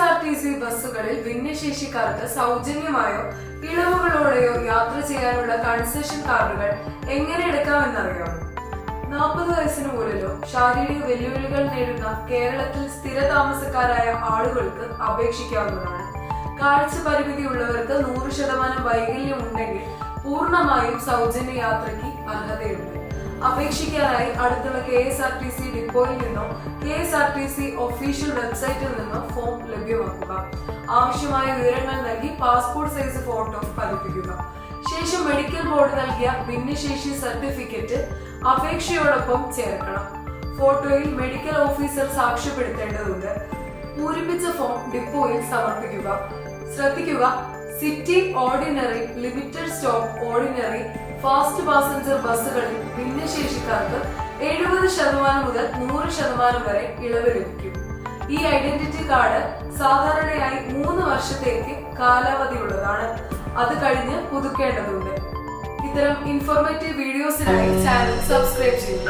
R T C ബസ്സുകളിൽ ഭിന്നശേഷിക്കാർക്ക് സൗജന്യമായോ ഇളവുകളോടെയോ യാത്ര ചെയ്യാനുള്ള കൺസെഷൻ കാർഡുകൾ എങ്ങനെ എടുക്കാമെന്നറിയാം? നാൽപ്പത് വയസ്സിന് മുകളിലോ ശാരീരിക വെല്ലുവിളികൾ നേരിടുന്ന കേരളത്തിൽ സ്ഥിര താമസക്കാരായ ആളുകൾക്ക് അപേക്ഷിക്കാവുന്നതാണ്. കാഴ്ച പരിമിതി ഉള്ളവർക്ക് നൂറ് ശതമാനം വൈകല്യം ഉണ്ടെങ്കിൽ പൂർണമായും സൗജന്യ യാത്രയ്ക്ക് അർഹതയുണ്ട്. അപേക്ഷിക്കാനായി അടുത്തുള്ള K S R T C ഡിപ്പോയിൽ നിന്നോ S R T C official വെബ്സൈറ്റിൽ നിന്ന് ഫോം ലഭ്യമാക്കുക. ആവശ്യമായ വിവരങ്ങൾ നൽകി പാസ്പോർട്ട് സൈസ് ഫോട്ടോ പതിപ്പിക്കുക. ശേഷം മെഡിക്കൽ ബോർഡ് നൽകിയ ഭിന്നശേഷി സർട്ടിഫിക്കറ്റ് അപേക്ഷയോടൊപ്പം ചേർക്കണം. ഫോട്ടോയിൽ മെഡിക്കൽ ഓഫീസർ സാക്ഷ്യപ്പെടുത്തേണ്ടതുണ്ട്. പൂരിപ്പിച്ച ഫോം ഡിപ്പോയിൽ സമർപ്പിക്കുക. ശ്രദ്ധിക്കുക city ordinary limited stop ordinary fast passenger ബസ്സുകളിൽ ഭിന്നശേഷിക്കാർക്ക് എഴുപത് ശതമാനം മുതൽ നൂറ് ശതമാനം വരെ ഇളവ് ലഭിക്കും. ഈ ഐഡന്റിറ്റി കാർഡ് സാധാരണയായി മൂന്ന് വർഷത്തേക്ക് കാലാവധിയുള്ളതാണ്. അത് കഴിഞ്ഞ് പുതുക്കേണ്ടതുണ്ട്. ഇത്തരം ഇൻഫോർമേറ്റീവ് വീഡിയോസിനായി ചാനൽ സബ്സ്ക്രൈബ് ചെയ്യുക.